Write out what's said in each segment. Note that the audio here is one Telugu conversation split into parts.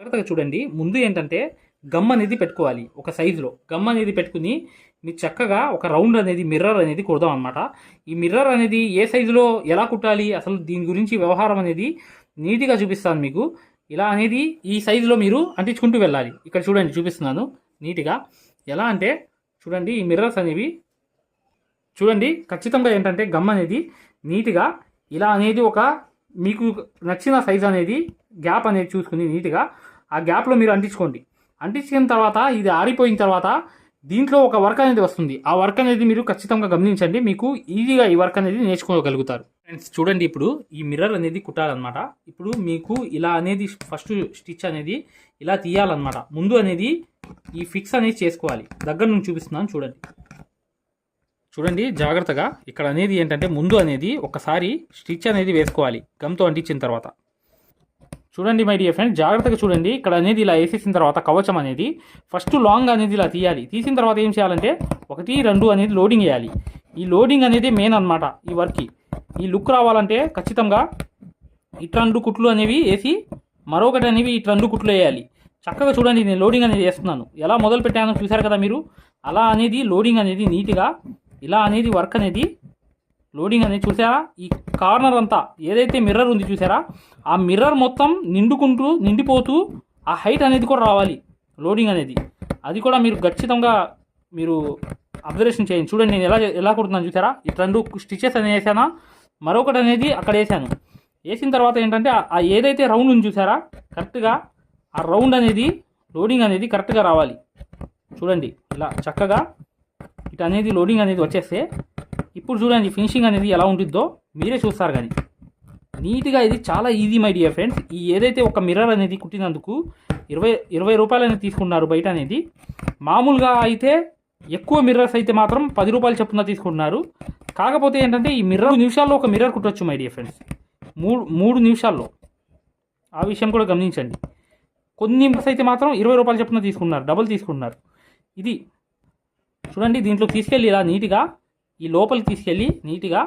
జాగ్రత్తగా చూడండి. ముందు ఏంటంటే గమ్ అనేది పెట్టుకోవాలి. ఒక సైజులో గమ్ అనేది పెట్టుకుని మీరు చక్కగా ఒక రౌండ్ అనేది మిర్రర్ అనేది కుడదాం అనమాట ఈ మిర్రర్ అనేది ఏ సైజులో ఎలా కుట్టాలి? అసలు దీని గురించి వ్యవహారం అనేది నీట్గా చూపిస్తాను మీకు. ఇలా అనేది ఈ సైజులో మీరు అంటించుకుంటూ వెళ్ళాలి. ఇక్కడ చూడండి చూపిస్తున్నాను నీట్గా. ఎలా అంటే చూడండి ఈ మిర్రర్స్ అనేవి చూడండి ఖచ్చితంగా ఏంటంటే గమ్ అనేది నీట్గా ఇలా అనేది ఒక మీకు నచ్చిన సైజ్ అనేది గ్యాప్ అనేది చూసుకుని నీట్గా ఆ గ్యాప్లో మీరు అంటించుకోండి. అంటించిన తర్వాత ఇది ఆరిపోయిన తర్వాత దీంట్లో ఒక వర్క్ అనేది వస్తుంది. ఆ వర్క్ అనేది మీరు ఖచ్చితంగా గమనించండి. మీకు ఈజీగా ఈ వర్క్ అనేది నేర్చుకోగలుగుతారు. ఫ్రెండ్స్ చూడండి ఇప్పుడు ఈ మిర్రర్ అనేది కుట్టాలన్నమాట. ఇప్పుడు మీకు ఇలా అనేది ఫస్ట్ స్టిచ్ అనేది ఇలా తీయాలన్నమాట. ముందు అనేది ఈ ఫిక్స్ అనేది చేసుకోవాలి. దగ్గర నుంచి చూపిస్తున్నాను చూడండి. చూడండి జాగ్రత్తగా. ఇక్కడ అనేది ఏంటంటే ముందు అనేది ఒకసారి స్టిచ్ అనేది వేసుకోవాలి. గమ్తో అంటించిన తర్వాత. చూడండి మై డియర్ ఫ్రెండ్ జాగ్రత్తగా చూడండి. ఇక్కడ అనేది ఇలా వేసేసిన తర్వాత కవచం అనేది ఫస్ట్ లాంగ్ అనేది ఇలా తీయాలి. తీసిన తర్వాత ఏం చేయాలంటే ఒకటి రెండు అనేది లోడింగ్ వేయాలి. ఈ లోడింగ్ అనేది మెయిన్ అన్నమాట ఈ వర్క్కి ఈ లుక్ రావాలంటే ఖచ్చితంగా ఇట్లా రెండు కుట్లు అనేవి వేసి మరొకటి అనేవి ఇట్లా రెండు కుట్లు వేయాలి. చక్కగా చూడండి నేను లోడింగ్ అనేది చేస్తున్నాను ఎలా మొదలు పెట్టానో చూశారు కదా మీరు? అలా అనేది లోడింగ్ అనేది నీట్గా ఇలా అనేది వర్క్ అనేది లోడింగ్ అనేది చూసారా? ఈ కార్నర్ అంతా ఏదైతే మిర్రర్ ఉంది చూసారా? ఆ మిర్రర్ మొత్తం నిండుకుంటూ నిండిపోతూ ఆ హైట్ అనేది కూడా రావాలి. లోడింగ్ అనేది. అది కూడా మీరు ఖచ్చితంగా మీరు అబ్జర్వేషన్ చేయండి. చూడండి నేను ఎలా ఎలా కుడుతున్నాను చూసారా? ఈ రెండు స్టిచెస్ అనేది వేసానా? మరొకటి అనేది అక్కడ వేసాను. వేసిన తర్వాత ఏంటంటే ఆ- ఆ ఏదైతే రౌండ్ ఉంది చూసారా? కరెక్ట్గా ఆ రౌండ్ అనేది లోడింగ్ అనేది కరెక్ట్గా రావాలి. చూడండి. ఇలా చక్కగా ఇటు అనేది లోడింగ్ అనేది వచ్చేస్తే ఇప్పుడు చూడండి ఫినిషింగ్ అనేది ఎలా ఉంటుందో మీరే చూస్తారు కానీ. నీట్గా ఇది చాలా ఈజీ మై డియర్ ఫ్రెండ్స్ ఈ ఏదైతే ఒక మిర్రర్ అనేది కుట్టినందుకు ఇరవై ఇరవై రూపాయలు అనేది తీసుకున్నారు బయట అనేది మామూలుగా అయితే ఎక్కువ మిర్రర్స్ అయితే మాత్రం పది రూపాయలు చెప్పున తీసుకుంటున్నారు. కాకపోతే ఏంటంటే ఈ మిర్రర్ నిమిషాల్లో ఒక మిర్రర్ కుట్టొచ్చు మై డియర్ ఫ్రెండ్స్ మూడు మూడు నిమిషాల్లో. ఆ విషయం కూడా గమనించండి. కొన్ని మిర్రర్స్ అయితే మాత్రం ఇరవై రూపాయలు చెప్పున తీసుకున్నారు డబుల్ తీసుకున్నారు. ఇది చూడండి దీంట్లో తీసుకెళ్ళి ఇలా నీట్గా ఈ లోపలికి తీసుకెళ్ళి నీట్గా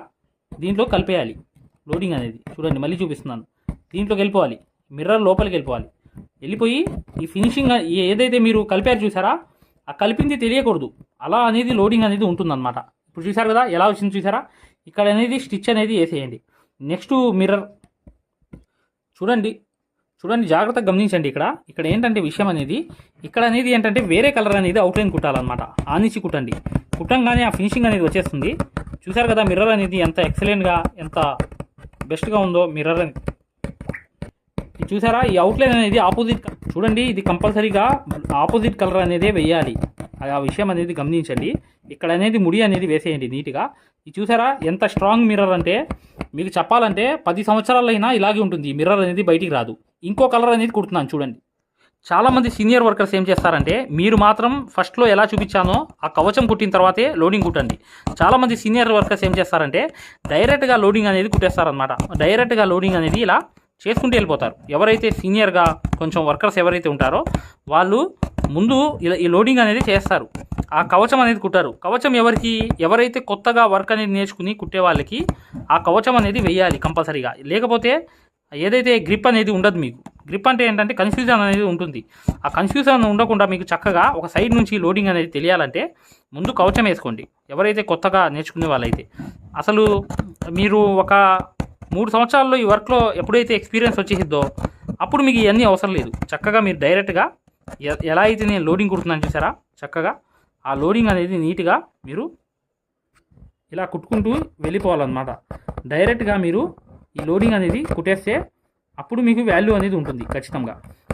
దీంట్లో కలిపేయాలి. లోడింగ్ అనేది. చూడండి మళ్ళీ చూపిస్తున్నాను. దీంట్లోకి వెళ్ళిపోవాలి. మిర్రర్ లోపలికి వెళ్ళిపోవాలి. వెళ్ళిపోయి ఈ ఫినిషింగ్ ఏదైతే మీరు కలిపారు చూసారా ఆ కలిపింది తెలియకూడదు. అలా అనేది లోడింగ్ అనేది ఉంటుందన్నమాట. ఇప్పుడు చూసారు కదా ఎలా వచ్చింది చూసారా? ఇక్కడ అనేది స్టిచ్ అనేది వేసేయండి. Next mirror. చూడండి చూడండి జాగ్రత్తగా గమనించండి ఇక్కడ. ఇక్కడ ఏంటంటే విషయం అనేది ఇక్కడ అనేది ఏంటంటే వేరే కలర్ అనేది అవుట్లైన్ కుట్టాలన్నమాట. ఆనిచి కుట్టండి. కుట్టంగానే ఆ ఫినిషింగ్ అనేది వచ్చేస్తుంది. చూసారు కదా మిర్రర్ అనేది ఎంత ఎక్సలెంట్గా ఎంత బెస్ట్గా ఉందో మిర్రర్ అని. ఇది చూసారా? ఈ అవుట్లైన్ అనేది ఆపోజిట్ చూడండి ఇది కంపల్సరీగా ఆపోజిట్ కలర్ అనేది వేయాలి. అది ఆ విషయం అనేది గమనించండి. ఇక్కడ అనేది ముడి అనేది వేసేయండి నీట్గా ఇది చూసారా? ఎంత స్ట్రాంగ్ మిర్రర్ అంటే మీకు చెప్పాలంటే పది సంవత్సరాలైనా ఇలాగే ఉంటుంది. మిర్రర్ అనేది బయటికి రాదు. ఇంకో కలర్ అనేది కుడుతున్నాను చూడండి. చాలామంది సీనియర్ వర్కర్స్ ఏం చేస్తారంటే మీరు మాత్రం ఫస్ట్లో ఎలా చూపించానో ఆ కవచం కుట్టిన తర్వాతే లోడింగ్ కుట్టండి. చాలామంది సీనియర్ వర్కర్స్ ఏం చేస్తారంటే డైరెక్ట్గా లోడింగ్ అనేది కుట్టేస్తారనమాట డైరెక్ట్గా లోడింగ్ అనేది ఇలా చేసుకుంటూ వెళ్ళిపోతారు. ఎవరైతే సీనియర్గా కొంచెం వర్కర్స్ ఎవరైతే ఉంటారో వాళ్ళు ముందు ఇలా ఈ లోడింగ్ అనేది చేస్తారు. ఆ కవచం అనేది కుట్టారు. కవచం ఎవరికి ఎవరైతే కొత్తగా వర్క్ అనేది నేర్చుకుని కుట్టే వాళ్ళకి ఆ కవచం అనేది వెయ్యాలి కంపల్సరీగా. లేకపోతే ఏదైతే గ్రిప్ అనేది ఉండదు మీకు. గ్రిప్ అంటే ఏంటంటే కన్ఫ్యూజన్ అనేది ఉంటుంది. ఆ కన్ఫ్యూజన్ ఉండకుండా మీకు చక్కగా ఒక సైడ్ నుంచి లోడింగ్ అనేది తెలియాలంటే ముందు కవచం వేసుకోండి. ఎవరైతే కొత్తగా నేర్చుకునే వాళ్ళైతే. అసలు మీరు ఒక మూడు సంవత్సరాల్లో ఈ వర్క్లో ఎప్పుడైతే ఎక్స్పీరియన్స్ వచ్చేసిద్దో అప్పుడు మీకు ఇవన్నీ అవసరం లేదు. చక్కగా మీరు డైరెక్ట్గా ఎ- ఎలా అయితే నేను లోడింగ్ కుడుతున్నాను చూసారా? చక్కగా ఆ లోడింగ్ అనేది నీట్గా మీరు ఇలా కుట్టుకుంటూ వెళ్ళిపోవాలన్నమాట. డైరెక్ట్గా మీరు ఈ లోడింగ్ అనేది కుట్టేస్తే అప్పుడు మీకు వాల్యూ అనేది ఉంటుంది ఖచ్చితంగా.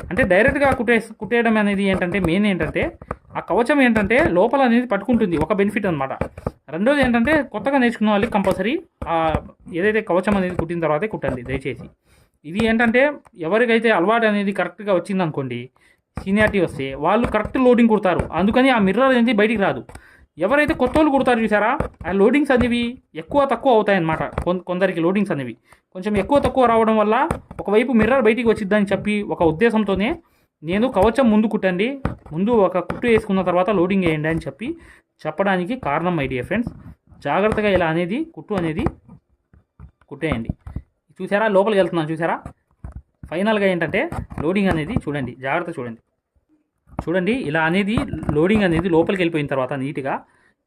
అంటే డైరెక్ట్గా కుట్టే కుట్టేయడం అనేది ఏంటంటే మెయిన్ ఏంటంటే ఆ కవచం ఏంటంటే లోపల అనేది పట్టుకుంటుంది ఒక బెనిఫిట్ అనమాట రెండోది ఏంటంటే కొత్తగా నేర్చుకున్న వాళ్ళకి కంపల్సరీ ఏదైతే కవచం అనేది కుట్టిన తర్వాతే కుట్టండి దయచేసి. ఇది ఏంటంటే ఎవరికైతే అలవాటు అనేది కరెక్ట్గా వచ్చిందనుకోండి సీనియారిటీ వస్తే వాళ్ళు కరెక్ట్ లోడింగ్ కుడతారు. అందుకని ఆ మిర్రర్ అనేది బయటికి రాదు. ఎవరైతే కొత్త వాళ్ళు కుడతారు చూసారా? ఆ లోడింగ్స్ అనేవి ఎక్కువ తక్కువ అవుతాయన్నమాట. కొందరికి లోడింగ్స్ అనేవి. కొంచెం ఎక్కువ తక్కువ రావడం వల్ల ఒకవైపు మిర్రర్ బయటికి వచ్చిద్దని చెప్పి ఒక ఉద్దేశంతోనే నేను కవచం ముందు కుట్టండి ముందు ఒక కుట్టు వేసుకున్న తర్వాత లోడింగ్ వేయండి అని చెప్పి చెప్పడానికి కారణం ఐడియా ఫ్రెండ్స్ జాగ్రత్తగా ఇలా అనేది కుట్టు అనేది కుట్టేయండి. చూసారా? లోపలికి వెళ్తున్నాను చూసారా? ఫైనల్గా ఏంటంటే లోడింగ్ అనేది చూడండి జాగ్రత్త చూడండి. చూడండి ఇలా అనేది లోడింగ్ అనేది లోపలికి వెళ్ళిపోయిన తర్వాత నీట్గా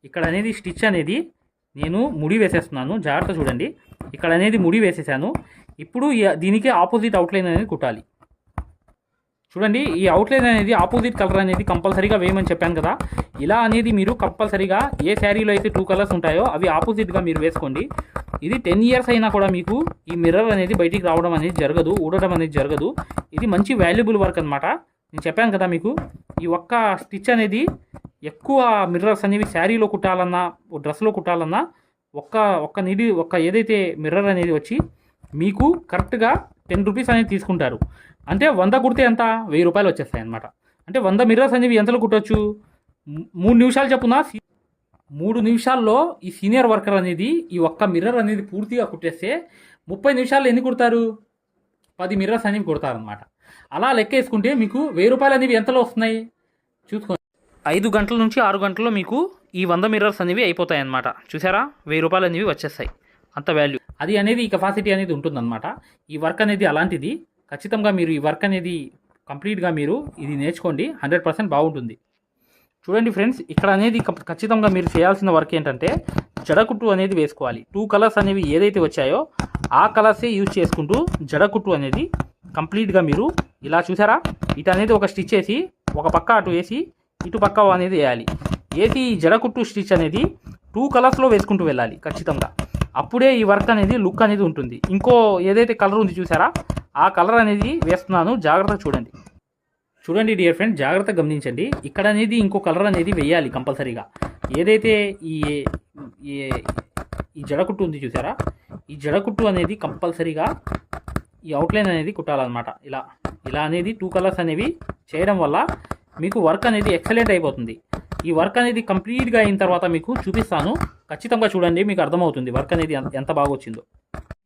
ఇక్కడ అనేది స్టిచ్ అనేది నేను ముడి వేసేస్తున్నాను. జాగ్రత్త చూడండి ఇక్కడ అనేది ముడి వేసేసాను. ఇప్పుడు దీనికి ఆపోజిట్ అవుట్లైన్ అనేది కుట్టాలి. చూడండి ఈ అవుట్లైన్ అనేది ఆపోజిట్ కలర్ అనేది కంపల్సరీగా వేయమని చెప్పాను కదా. ఇలా అనేది మీరు కంపల్సరీగా ఏ శారీలో అయితే టూ కలర్స్ ఉంటాయో అవి ఆపోజిట్గా మీరు వేసుకోండి. ఇది టెన్ ఇయర్స్ అయినా కూడా మీకు ఈ మిర్రర్ అనేది బయటికి రావడం అనేది జరగదు ఊడడం అనేది జరగదు. ఇది మంచి వాల్యుబుల్ వర్క్ అనమాట నేను చెప్పాను కదా మీకు ఈ ఒక్క స్టిచ్ అనేది ఎక్కువ మిర్రర్స్ అనేవి శారీలో కుట్టాలన్నా డ్రెస్లో కుట్టాలన్నా ఒక్క ఒక్క నిడి ఒక్క ఏదైతే మిర్రర్ అనేది వచ్చి మీకు కరెక్ట్గా టెన్ రూపీస్ అనేది తీసుకుంటారు. అంటే వంద కుడితే ఎంత? వెయ్యి రూపాయలు వచ్చేస్తాయి అనమాట అంటే వంద మిర్రర్స్ అనేవి ఎంతలో కుట్టచ్చు? మూడు నిమిషాలు చెప్పున? మూడు నిమిషాల్లో ఈ సీనియర్ వర్కర్ అనేది ఈ ఒక్క మిర్రర్ అనేది పూర్తిగా కుట్టేస్తే ముప్పై నిమిషాల్లో ఎన్ని కుడతారు? పది మిర్రర్స్ అనేవి కుడతారనమాట అలా లెక్కేసుకుంటే మీకు వెయ్యి రూపాయలు అనేవి ఎంతలో వస్తున్నాయి? చూసుకోండి. ఐదు గంటల నుంచి ఆరు గంటల్లో మీకు ఈ వంద మిర్రర్స్ అనేవి అయిపోతాయి అన్నమాట చూసారా? వెయ్యి రూపాయలు అనేవి వచ్చేస్తాయి. అంత వాల్యూ అది అనేది ఈ కెపాసిటీ అనేది ఉంటుందన్నమాట. ఈ వర్క్ అనేది అలాంటిది. ఖచ్చితంగా మీరు ఈ వర్క్ అనేది కంప్లీట్గా మీరు ఇది నేర్చుకోండి. హండ్రెడ్ పర్సెంట్ బాగుంటుంది. చూడండి ఫ్రెండ్స్ ఇక్కడ అనేది ఖచ్చితంగా మీరు చేయాల్సిన వర్క్ ఏంటంటే జడకుట్టు అనేది వేసుకోవాలి. టూ కలర్స్ అనేవి ఏదైతే వచ్చాయో ఆ కలర్సే యూజ్ చేసుకుంటూ జడకుట్టు అనేది కంప్లీట్గా మీరు ఇలా చూసారా? ఇటు అనేది ఒక స్టిచ్ వేసి ఒక పక్క అటు వేసి ఇటు పక్క అనేది వేయాలి. వేసి ఈ జడకుట్టు స్టిచ్ అనేది టూ కలర్స్లో వేసుకుంటూ వెళ్ళాలి ఖచ్చితంగా. అప్పుడే ఈ వర్క్ అనేది లుక్ అనేది ఉంటుంది. ఇంకో ఏదైతే కలర్ ఉంది చూసారా? ఆ కలర్ అనేది వేస్తున్నాను. జాగ్రత్తగా చూడండి. చూడండి డియర్ ఫ్రెండ్ జాగ్రత్తగా గమనించండి. ఇక్కడ అనేది ఇంకో కలర్ అనేది వేయాలి కంపల్సరీగా. ఏదైతే ఈ ఈ ఈ జడకుట్టు ఉంది చూసారా? ఈ జడకుట్టు అనేది కంపల్సరీగా ఈ అవుట్లైన్ అనేది కుట్టాలన్నమాట. ఇలా ఇలా అనేది టూ కలర్స్ అనేవి చేయడం వల్ల మీకు వర్క్ అనేది ఎక్సలెంట్ అయిపోతుంది. ఈ వర్క్ అనేది కంప్లీట్గా అయిన తర్వాత మీకు చూపిస్తాను. ఖచ్చితంగా చూడండి మీకు అర్థమవుతుంది వర్క్ అనేది ఎంత- బాగా వచ్చిందో.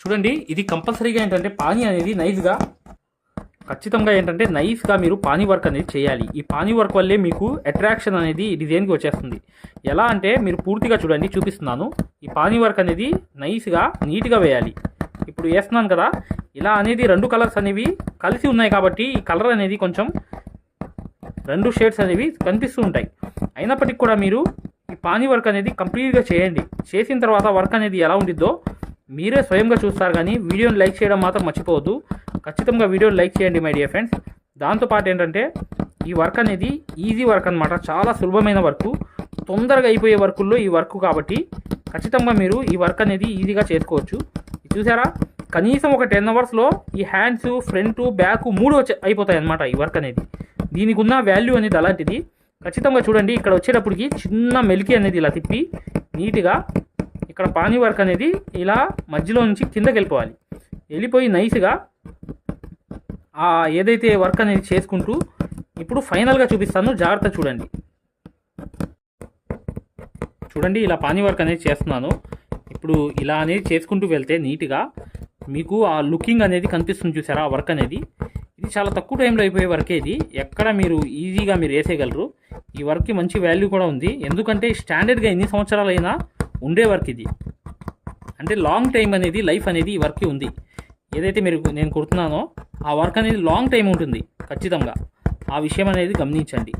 చూడండి ఇది కంపల్సరీగా ఏంటంటే పానీ అనేది నైస్గా ఖచ్చితంగా ఏంటంటే నైస్గా మీరు పానీ వర్క్ అనేది చేయాలి. ఈ పానీ వర్క్ వల్లే మీకు అట్రాక్షన్ అనేది డిజైన్కి వచ్చేస్తుంది. ఎలా అంటే మీరు పూర్తిగా చూడండి చూపిస్తున్నాను. ఈ పానీ వర్క్ అనేది నైస్గా నీట్గా వేయాలి. ఇప్పుడు వేస్తున్నాను కదా ఇలా అనేది రెండు కలర్స్ అనేవి కలిసి ఉన్నాయి కాబట్టి ఈ కలర్ అనేది కొంచెం రెండు షేడ్స్ అనేవి కనిపిస్తూ ఉంటాయి. అయినప్పటికీ కూడా మీరు ఈ పానీ వర్క్ అనేది కంప్లీట్గా చేయండి. చేసిన తర్వాత వర్క్ అనేది ఎలా ఉండిద్దో మీరే స్వయంగా చూస్తారు కానీ వీడియోని లైక్ చేయడం మాత్రం మర్చిపోవద్దు. ఖచ్చితంగా వీడియోని లైక్ చేయండి మై డియర్ ఫ్రెండ్స్ దాంతోపాటు ఏంటంటే ఈ వర్క్ అనేది ఈజీ వర్క్ అనమాట చాలా సులభమైన వర్క్. తొందరగా అయిపోయే వర్కుల్లో ఈ వర్క్ కాబట్టి ఖచ్చితంగా మీరు ఈ వర్క్ అనేది ఈజీగా చేసుకోవచ్చు. చూసారా? కనీసం ఒక టెన్ అవర్స్లో ఈ హ్యాండ్స్ ఫ్రంట్ బ్యాక్ మూడు వచ్చి అయిపోతాయి అనమాట ఈ వర్క్ అనేది. దీనికి ఉన్న వాల్యూ అనేది అలాంటిది. ఖచ్చితంగా చూడండి ఇక్కడ వచ్చేటప్పటికి చిన్న మెలికి అనేది ఇలా తిప్పి నీట్గా ఇక్కడ పానీ వర్క్ అనేది ఇలా మధ్యలో నుంచి కిందకి వెళ్ళిపోవాలి. వెళ్ళిపోయి నైస్గా ఆ ఏదైతే వర్క్ అనేది చేసుకుంటూ ఇప్పుడు ఫైనల్గా చూపిస్తాను. జాగ్రత్త చూడండి. చూడండి ఇలా పానీ వర్క్ అనేది చేస్తున్నాను. ఇప్పుడు ఇలా అనేది చేసుకుంటూ వెళ్తే నీట్గా మీకు ఆ లుకింగ్ అనేది కనిపిస్తుంది చూసారా? ఆ వర్క్ అనేది. ఇది చాలా తక్కువ టైంలో అయిపోయే వర్కే ఇది. ఎక్కడ మీరు ఈజీగా మీరు వేసేయగలరు. ఈ వర్క్కి మంచి వాల్యూ కూడా ఉంది. ఎందుకంటే స్టాండర్డ్గా ఎన్ని సంవత్సరాలైనా ఉండే వర్క్ ఇది. అంటే లాంగ్ టైం అనేది లైఫ్ అనేది ఈ వర్క్కి ఉంది. ఏదైతే మీరు నేను కుడుతున్నానో ఆ వర్క్ అనేది లాంగ్ టైం ఉంటుంది ఖచ్చితంగా. ఆ విషయం అనేది గమనించండి.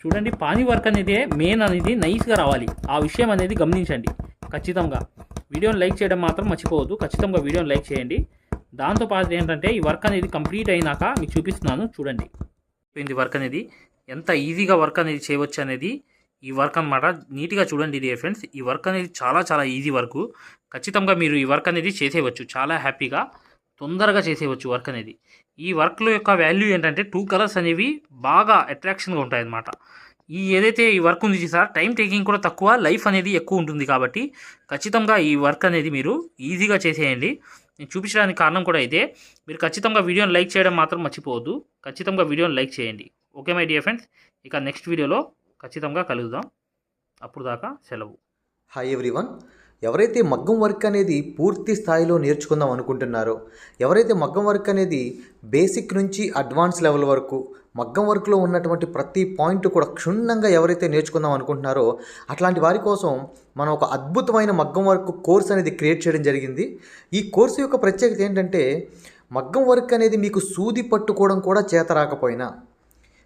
చూడండి పానీ వర్క్ అనేది మెయిన్ అనేది నైస్గా రావాలి. ఆ విషయం అనేది గమనించండి ఖచ్చితంగా. వీడియోని లైక్ చేయడం మాత్రం మర్చిపోవద్దు. ఖచ్చితంగా వీడియోని లైక్ చేయండి. దాంతోపాటు ఏంటంటే ఈ వర్క్ అనేది కంప్లీట్ అయినాక మీకు చూపిస్తున్నాను చూడండి. వర్క్ అనేది. ఎంత ఈజీగా వర్క్ అనేది చేయవచ్చు అనేది ఈ వర్క్ అనమాట నీట్గా చూడండి డియర్ ఫ్రెండ్స్. ఈ వర్క్ అనేది చాలా చాలా ఈజీ వర్క్. ఖచ్చితంగా మీరు ఈ వర్క్ అనేది చేసేయవచ్చు. చాలా హ్యాపీగా తొందరగా చేసేయవచ్చు వర్క్ అనేది. ఈ వర్క్లో యొక్క వాల్యూ ఏంటంటే టూ కలర్స్ అనేవి బాగా అట్రాక్షన్గా ఉంటాయి అన్నమాట ఈ ఏదైతే ఈ వర్క్ ఉంది సార్ టైం టేకింగ్ కూడా తక్కువ లైఫ్ అనేది ఎక్కువ ఉంటుంది కాబట్టి ఖచ్చితంగా ఈ వర్క్ అనేది మీరు ఈజీగా చేసేయండి. నేను చూపించడానికి కారణం కూడా ఇదే. మీరు ఖచ్చితంగా వీడియోని లైక్ చేయడం మాత్రం మర్చిపోవద్దు. ఖచ్చితంగా వీడియోని లైక్ చేయండి. Okay my dear friends. ఇక నెక్స్ట్ వీడియోలో ఖచ్చితంగా కలుద్దాం. అప్పుడు దాకా సెలవు. హాయ్ ఎవ్రీవన్ ఎవరైతే మగ్గం వర్క్ అనేది పూర్తి స్థాయిలో నేర్చుకుందాం అనుకుంటున్నారో ఎవరైతే మగ్గం వర్క్ అనేది బేసిక్ నుంచి అడ్వాన్స్ లెవెల్ వరకు మగ్గం వర్క్లో ఉన్నటువంటి ప్రతి పాయింట్ కూడా క్షుణ్ణంగా ఎవరైతే నేర్చుకుందాం అనుకుంటున్నారో అట్లాంటి వారి కోసం మనం ఒక అద్భుతమైన మగ్గం వర్క్ కోర్స్ అనేది క్రియేట్ చేయడం జరిగింది. ఈ కోర్సు యొక్క ప్రత్యేకత ఏంటంటే మగ్గం వర్క్ అనేది మీకు సూది పట్టుకోవడం కూడా చేత రాకపోయినా